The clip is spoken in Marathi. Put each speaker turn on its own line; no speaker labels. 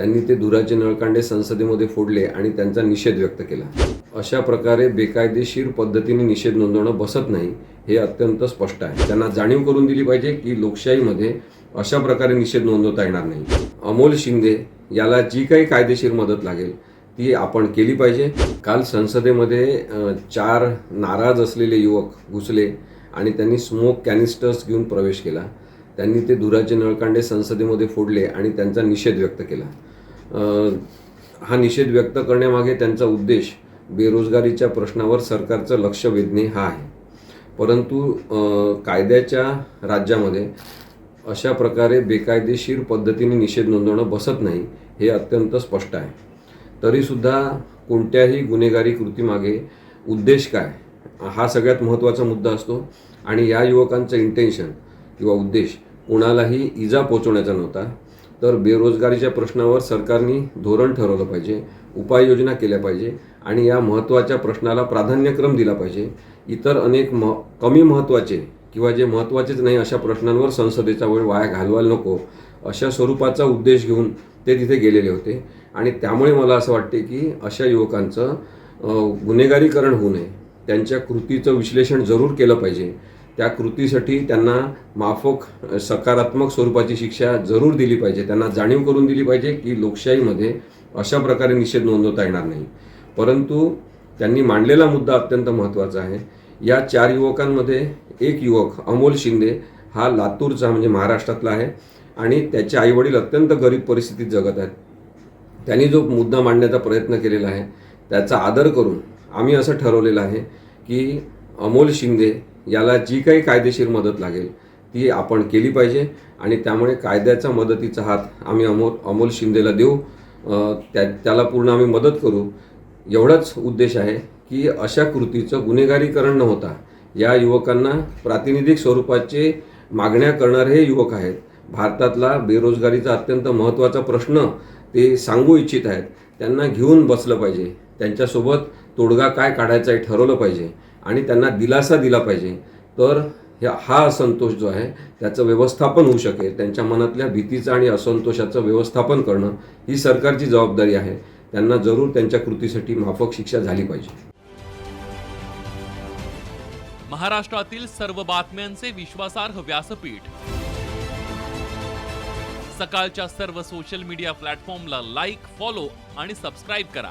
त्यांनी ते धुराचे नळकांडे संसदेमध्ये फोडले आणि त्यांचा निषेध व्यक्त केला. अशा प्रकारे बेकायदेशीर पद्धतीने निषेध नोंदवणं बसत नाही हे अत्यंत स्पष्ट आहे. त्यांना जाणीव करून दिली पाहिजे की लोकशाहीमध्ये अशा प्रकारे निषेध नोंदवता येणार नाही. अमोल शिंदे याला जी काही कायदेशीर मदत लागेल ती आपण केली पाहिजे. काल संसदेमध्ये चार नाराज असलेले युवक घुसले आणि त्यांनी स्मोक कॅनिस्टर्स घेऊन प्रवेश केला. त्यांनी ते धुराचे नळकांडे संसदेमध्ये फोडले आणि त्यांचा निषेध व्यक्त केला. हा निषेध व्यक्त करण्यामागे त्यांचा उद्देश बेरोजगारीच्या प्रश्नावर सरकारचं लक्ष वेधणे हा आहे. परंतु कायद्याच्या राज्यामध्ये अशा प्रकारे बेकायदेशीर पद्धतीने निषेध नोंदवणं बसत नाही हे अत्यंत स्पष्ट आहे. तरीसुद्धा कोणत्याही गुन्हेगारी कृतीमागे उद्देश काय हा सगळ्यात महत्त्वाचा मुद्दा असतो आणि या युवकांचं इंटेन्शन किंवा उद्देश कोणालाही इजा पोचवण्याचा नव्हता. तर बेरोजगारीच्या प्रश्नावर सरकारने धोरण ठरवलं पाहिजे उपाययोजना केल्या पाहिजे आणि या महत्त्वाच्या प्रश्नाला प्राधान्यक्रम दिला पाहिजे. इतर अनेक म कमी महत्त्वाचे किंवा जे महत्त्वाचेच नाही अशा प्रश्नांवर संसदेचा वेळ वाया घालवायला नको अशा स्वरूपाचा उद्देश घेऊन ते तिथे गेलेले होते. आणि त्यामुळे मला असं वाटते की अशा युवकांचं गुन्हेगारीकरण होऊ नये. त्यांच्या कृतीचं विश्लेषण जरूर केलं पाहिजे. त्या कृतीसाठी त्यांना माफक सकारात्मक स्वरूपाची शिक्षा जरूर दिली पाहिजे. त्यांना जाणीव करून दिली पाहिजे की लोकशाहीमध्ये अशा प्रकारे निषेध नोंदवता येणार नाही. परंतु त्यांनी मांडलेला मुद्दा अत्यंत महत्त्वाचा आहे. या चार युवकांमध्ये एक युवक अमोल शिंदे हा लातूरचा म्हणजे महाराष्ट्रातला आहे आणि त्याचे आईवडील अत्यंत गरीब परिस्थितीत जगत आहेत. त्यांनी जो मुद्दा मांडण्याचा प्रयत्न केलेला आहे त्याचा आदर करून आम्ही असं ठरवलेलं आहे की अमोल शिंदे याला जी काही कायदेशीर मदत लागेल ती आपण केली पाहिजे. आणि त्यामुळे कायद्याचा मदतीचा हात आम्ही अमोल अमोल शिंदेला देऊ. त्या त्याला पूर्ण आम्ही मदत करू. एवढाच उद्देश आहे की अशा कृतीचं गुन्हेगारीकरण न होता या युवकांना प्रातिनिधिक स्वरूपाचे मागण्या करणारे हे युवक आहेत. भारतातला बेरोजगारीचा अत्यंत महत्त्वाचा प्रश्न ते सांगू इच्छित आहेत. त्यांना घेऊन बसलं पाहिजे. त्यांच्यासोबत तोडगा काय काढायचा हे ठरवलं पाहिजे. आणि त्यांना दिलासा दिला पाहिजे. तर हा असंतोष जो आहे त्याचं व्यवस्थापन होऊ शकेल. त्यांच्या मनातल्या भीतीचं आणि असंतोषाचं व्यवस्थापन करणं ही सरकारची जबाबदारी आहे. त्यांना जरूर त्यांच्या कृतीसाठी माफक शिक्षा झाली पाहिजे.
महाराष्ट्रातील सर्व बातम्यांचे विश्वासार्ह व्यासपीठ. सकाळच्या सर्व सोशल मीडिया प्लॅटफॉर्मला लाईक फॉलो आणि सबस्क्राईब करा.